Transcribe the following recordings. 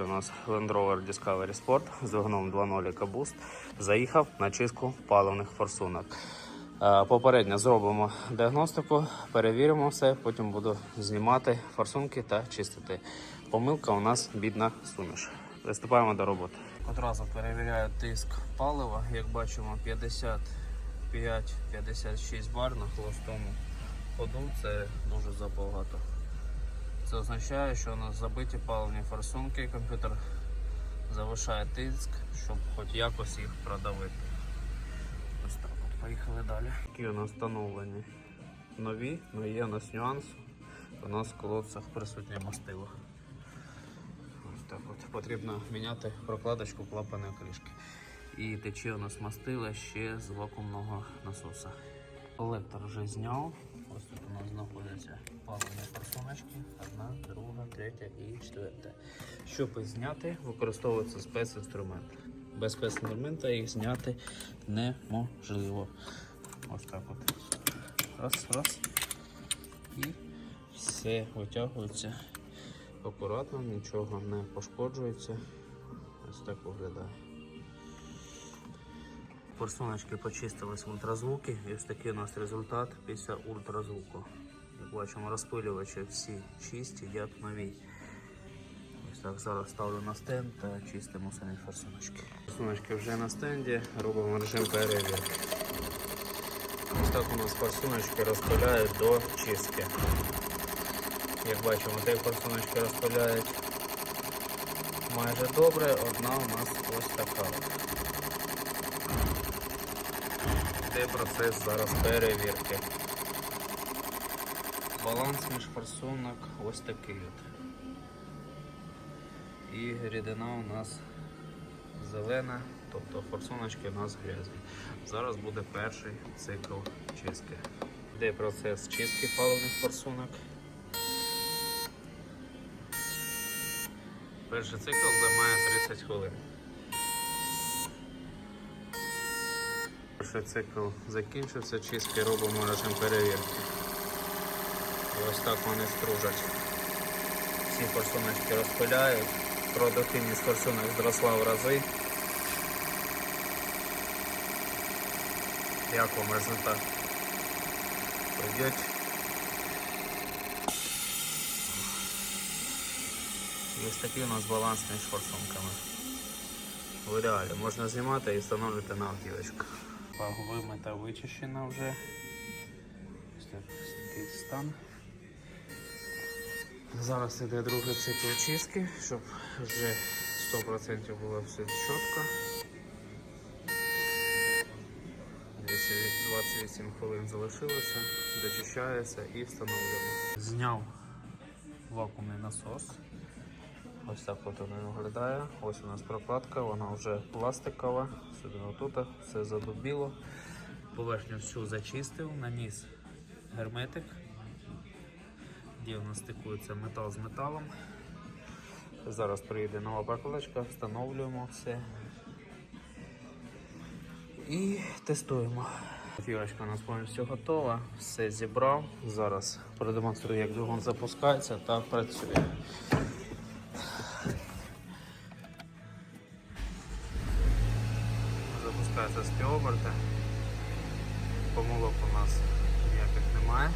у нас Land Rover Discovery Sport з двигуном 2.0 EcoBoost. Заїхав на чистку паливних форсунок. Е, Попередньо зробимо діагностику, перевіримо все, потім буду знімати форсунки та чистити. Помилка у нас бідна суміш. Приступаємо до роботи. Одразу перевіряю тиск палива. Як бачимо, 55-56 бар на холостому ходу. Це дуже забагато. Це означає, що у нас забиті паливні форсунки, комп'ютер завишає тиск, щоб хоч якось їх продавити. Ось так от, поїхали далі. Які у нас встановлені нові, але є у нас нюанс. У нас в колодцях присутнє мастило. Ось так от. Потрібно міняти прокладочку клапаної кришки. І тече у нас мастило ще з вакуумного насоса. Колектор вже зняв. Ось тут у нас знаходяться паливні форсуночки. Одна, друга, третя і четверта. Щоб їх зняти, використовується спецінструмент. Без спецінструмента їх зняти неможливо. Ось так от. Раз, раз. І все витягується акуратно, нічого не пошкоджується. Ось так виглядає. Форсуночки почистились в ультразвуки і ось такий у нас результат після ультразвуку. Як бачимо, розпилювачі всі чисті, як нові. Ось так зараз ставлю на стенд та чистимо самі форсуночки. Форсуночки вже на стенді, робимо режим перевірки. Ось так у нас форсуночки розпиляють до чистки. Як бачимо, де форсуночки розпиляють майже добре, одна у нас ось така. от. Йде процес зараз перевірки. Баланс між форсунок ось такий от. І рідина у нас зелена, тобто форсуночки у нас грязні. Зараз буде перший цикл чистки. Йде процес чистки паливних форсунок. Перший цикл займає 30 хвилин. Перший цикл закінчився, чистки робимо режим перевірки. І ось так вони стружать. Всі форсуночки розпиляють. Продуктивність форсунок зросла в рази. Як вам результат? Пойдет. І ось такий у нас баланс між форсунками. В ідеалі можна знімати і встановлювати на автівочку. Вимита вичищена вже. Ось такий стан. Зараз іде другий цикл чистки, щоб вже 100% було все чітко. 28 хвилин залишилося, дочищається і встановлюємо. Зняв вакуумний насос. Ось так от воно виглядає. Ось у нас прокладка, вона вже пластикова. Сюди отут все задубіло. Поверхню всю зачистив, наніс герметик. Де стикується метал з металом. Зараз приїде нова прокладочка, встановлюємо все. І тестуємо. Фірочка у нас повністю готова, все зібрав. Зараз продемонструю, як двигун запускається та працює. Запускається з півоберта. Помилок у нас ніяких немає.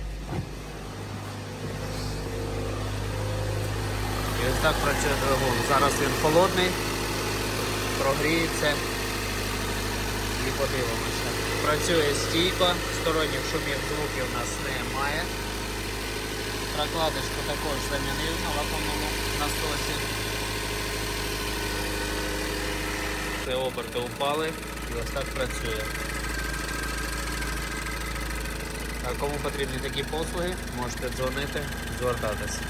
І ось так працює двигун. Зараз він холодний, прогріється і подивимося. Працює стійко, сторонніх шумів звуків у нас немає. Прокладочку також замінив на вакуумному насосі. Це оберти упали і ось так працює. А кому потрібні такі послуги, можете дзвонити, звертатися.